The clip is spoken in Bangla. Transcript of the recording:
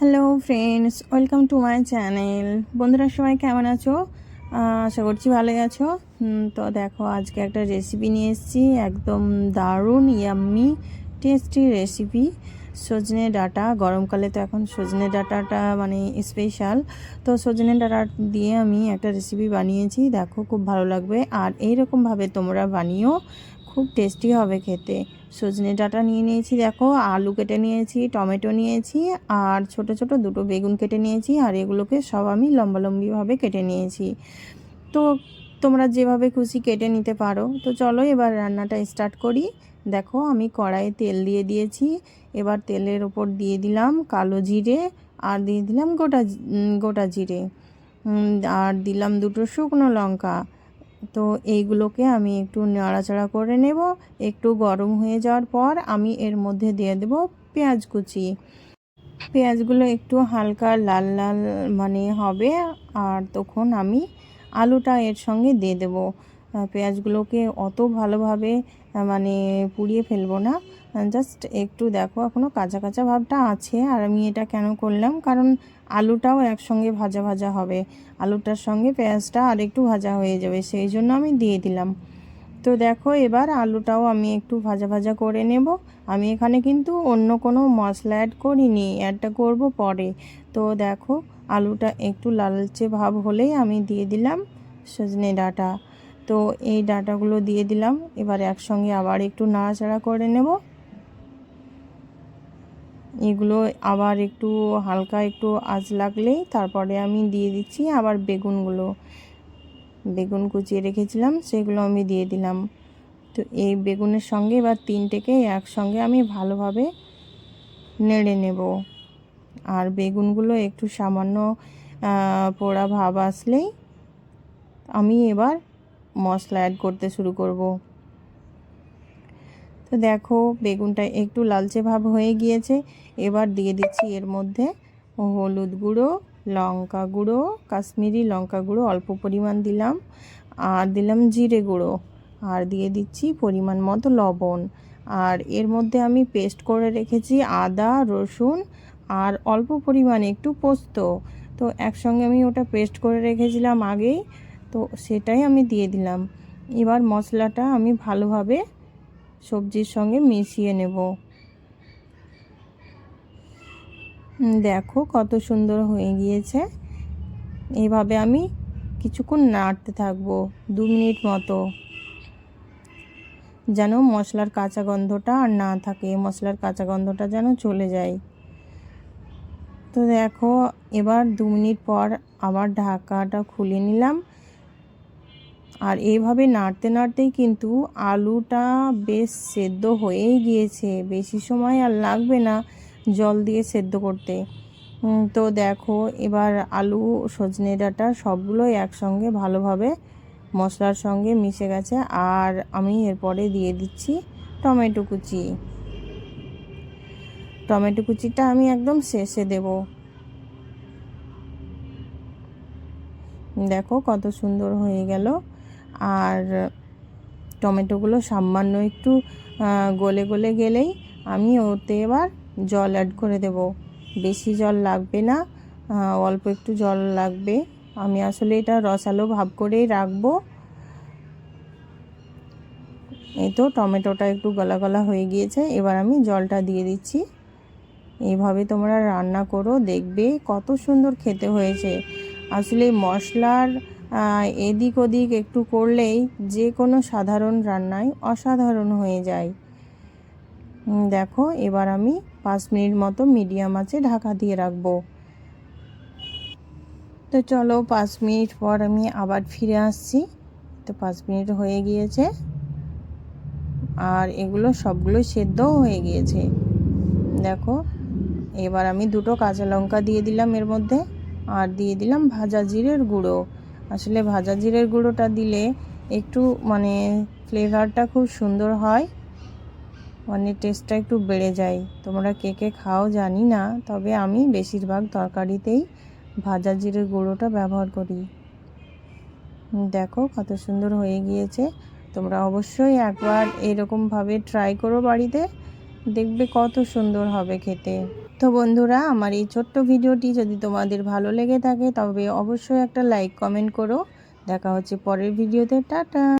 Hello friends welcome to my channel বন্ধুরা, সবাই কেমন আছো? আশা করছি ভালোই আছো। তো দেখো, আজকে একটা রেসিপি নিয়ে এসেছি। একদম দারুণ ইয়াম্মি টেস্টি রেসিপি সজনে ডাটা। গরমকালে তো এখন সজনে ডাটাটা মানে স্পেশাল তো সজনে ডাটা দিয়ে আমি একটা রেসিপি বানিয়েছি। দেখো, খুব ভালো লাগবে। আর এইরকমভাবে তোমরা বানিও। খুব টেস্টি হবে খেতে। সজনে ডাঁটা নিয়ে নিয়েছি, দেখো। আলু কেটে নিয়েছি, টমেটো নিয়েছি, আর ছোট ছোট দুটো বেগুন কেটে নিয়েছি, আর এগুলোকে সব আমি লম্বালম্বিভাবে কেটে নিয়েছি। তো তোমরা যেভাবে খুশি কেটে নিতে পারো। তো চলো এবার রান্নাটা স্টার্ট করি। দেখো, আমি কড়াইয়ে তেল দিয়ে দিয়েছি। এবার তেলের ওপর দিয়ে দিলাম কালো জিরে, আর দিয়ে দিলাম গোটা গোটা জিরে। আর দিলাম দুটো শুকনো লঙ্কা। তো এইগুলোকে আমি একটু নাড়াচাড়া করে নেব। একটু গরম হয়ে যাওয়ার পর আমি এর মধ্যে দিয়ে দেব পেঁয়াজ কুচি। পেঁয়াজগুলো একটু হালকা লাল লাল মানে হবে, আর তখন আমি আলুটা এর সঙ্গে দিয়ে দেবো। পেঁয়াজগুলোকে অত ভালোভাবে মানে পুড়িয়ে ফেলব না। জাস্ট একটু দেখো এখনও কাঁচা কাঁচা ভাবটা আছে। আর আমি এটা কেন করলাম? কারণ আলুটাও একসঙ্গে ভাজা ভাজা হবে। আলুটার সঙ্গে পেঁয়াজটা আর একটু ভাজা হয়ে যাবে, সেই জন্য আমি দিয়ে দিলাম। তো দেখো, এবার আলুটাও আমি একটু ভাজা ভাজা করে নেব। আমি এখানে কিন্তু অন্য কোনো মশলা অ্যাড করিনি অ্যাডটা করব পরে। তো দেখো, আলুটা একটু লালচে ভাব হলেই আমি দিয়ে দিলাম সজনে ডাঁটা। তো এই ডাটাগুলো দিয়ে দিলাম। এবার একসঙ্গে আবার একটু নাড়াচাড়া করে নেব। এগুলো আবার একটু হালকা একটু আঁচ লাগলেই তারপরে আমি দিয়ে দিচ্ছি আবার বেগুনগুলো। বেগুন কুচিয়ে রেখেছিলাম, সেগুলো আমি দিয়ে দিলাম। তো এই বেগুনের সঙ্গে এবার তিনটেকে একসঙ্গে আমি ভালোভাবে নেড়ে নেব। আর বেগুনগুলো একটু সামান্য পোড়া ভাব আসলেই আমি এবার মশলা অ্যাড করতে শুরু করব। তো দেখো, বেগুনটা একটু লালচে ভাব হয়ে গিয়েছে। এবার দিয়ে দিচ্ছি এর মধ্যে হলুদ গুঁড়ো, লঙ্কা গুঁড়ো, কাশ্মীরি লঙ্কা গুঁড়ো, অল্প পরিমাণ দিলাম। আর দিলাম জিরে গুঁড়ো। আর দিয়ে দিচ্ছি পরিমাণ মতো লবণ। আর এর মধ্যে আমি পেস্ট করে রেখেছি আদা, রসুন আর অল্প পরিমাণে একটু পোস্ত। তো একসঙ্গে আমি ওটা পেস্ট করে রেখেছিলাম আগেই। তো সেটাই আমি দিয়ে দিলাম। এবার মশলাটা আমি ভালোভাবে সবজির সঙ্গে মিশিয়ে নেব। দেখো কত সুন্দর হয়ে গিয়েছে। এভাবে আমি কিছুক্ষণ নাড়তে থাকব, দু মিনিট মতো। যেন মশলার কাঁচা গন্ধটা আর না থাকে, মশলার কাঁচা গন্ধটা যেন চলে যায়। তো দেখো, এবার দু মিনিট পর আবার ঢাকাটা খুলে নিলাম। আর এইভাবে নাড়তে নাড়তেই কিন্তু আলুটা বেশ সেদ্ধ হয়েই গিয়েছে। বেশি সময় আর লাগবে না জল দিয়ে সেদ্ধ করতে। তো দেখো, এবার আলু, সজনে ডাঁটা সবগুলোই একসঙ্গে ভালোভাবে মশলার সঙ্গে মিশে গেছে। আর আমি এরপরে দিয়ে দিচ্ছি টমেটো কুচি। টমেটো কুচিটা আমি একদম শেষে দেব। দেখো কত সুন্দর হয়ে গেল। আর টমেটোগুলো সামান্য একটু গলে গলে গেলেই আমি ওতে এবার জল অ্যাড করে দেব। বেশি জল লাগবে না অল্প একটু জল লাগবে। আমি আসলে এটা রসালো ভাব করেই রাখব। এই তো টমেটোটা একটু গলা গলা হয়ে গিয়েছে, এবার আমি জলটা দিয়ে দিচ্ছি। এইভাবে তোমরা রান্না করো, দেখবে কত সুন্দর খেতে হয়েছে। আসলে মশলার এদিক ওদিক একটু করলেই যে কোনো সাধারণ রান্নায় অসাধারণ হয়ে যায়। দেখো, এবার আমি পাঁচ মিনিট মতো মিডিয়াম আছে ঢাকা দিয়ে রাখব। তো চলো, পাঁচ মিনিট পর আমি আবার ফিরে আসছি। তো পাঁচ মিনিট হয়ে গিয়েছে। আর এগুলো সবগুলো সেদ্ধও হয়ে গিয়েছে। দেখো, এবার আমি দুটো কাঁচা লঙ্কা দিয়ে দিলাম এর মধ্যে। আর দিয়ে দিলাম ভাজা জিরের গুঁড়ো। আসলে ভাজা জিরের গুঁড়োটা দিলে একটু মানে ফ্লেভারটা খুব সুন্দর হয়। মানে টেস্টটা একটু বেড়ে যায়। তোমরা কে কে খাও জানি না, তবে আমি বেশিরভাগ তরকারিতেই ভাজা জিরের গুঁড়োটা ব্যবহার করি। দেখো কত সুন্দর হয়ে গিয়েছে। তোমরা অবশ্যই একবার এরকমভাবে ট্রাই করো বাড়িতে। দেখবে কত সুন্দর হবে খেতে। তো বন্ধুরা, আমার এই ছোট্ট ভিডিওটি যদি তোমাদের ভালো লেগে থাকে, তবে অবশ্যই একটা লাইক কমেন্ট করো। দেখা হচ্ছে পরের ভিডিওতে। টাটা!